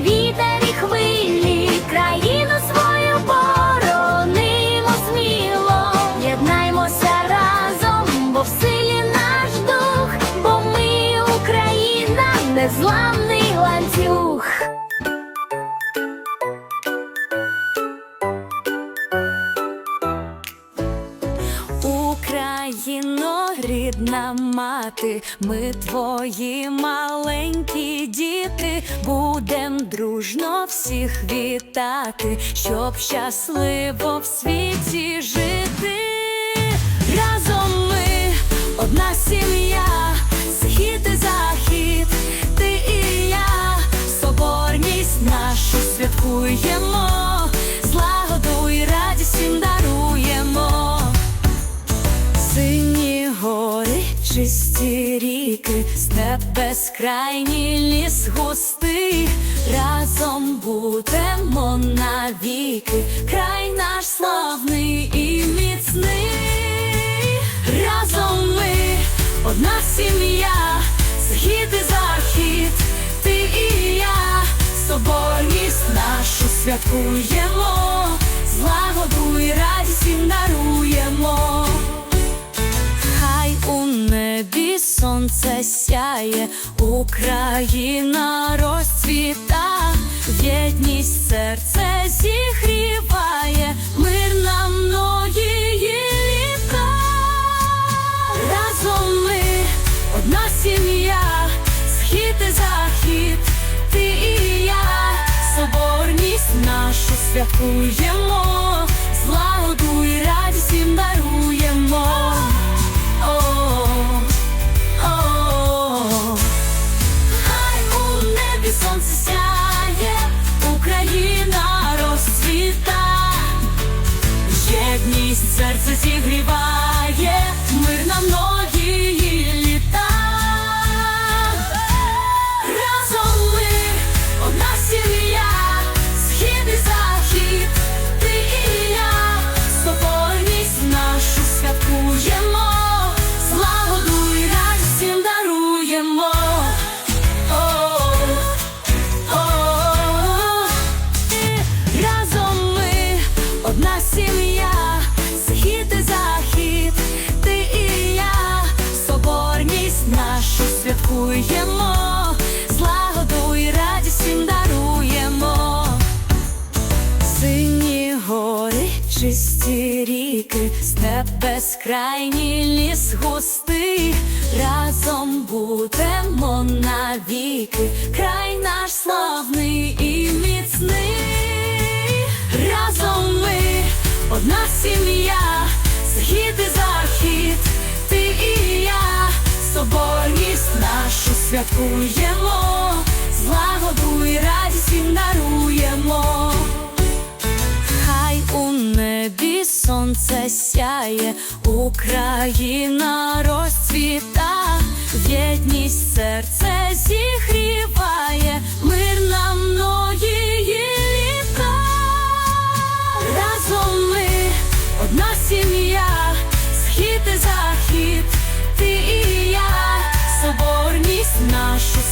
вітер і хвилі, країну свою боронимо сміло, єднаймося разом, бо в силі наш дух, бо ми Україна, незламний ланцюг. Україно рідна мати, ми твої маленькі діти, будем дружно всіх вітати, щоб щасливо в світі жити. Разом ми одна сім'я, схід і захід, ти і я, соборність нашу святкуємо, чисті ріки, степ безкрайній ліс густий, разом будемо навіки, край наш славний і міцний, разом ми одна сім'я, схід і захід, ти і я, соборність нашу святкуємо, сяє, Україна розцвіта, єдність серце зігріває, мир на многії літа. Разом ми одна сім'я, схід і захід, ти і я, соборність нашу святкуємо, злагоду і радість серце святкуємо, злагоду і радість всім даруємо. Сині гори, чисті ріки, степ безкрайній ліс густий, разом будемо навіки, край наш славний святкуємо, злагоду і радість всім даруємо. Хай у небі сонце сяє, Україна розцвіта, єдність серце зігріває,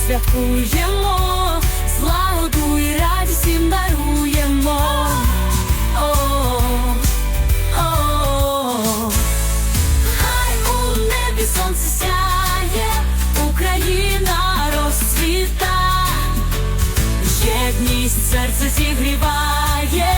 святкуємо, злагоду і радість всім даруємо. О, о, у небі сонце сяє, Україна розцвіта, єдність серце зігріває,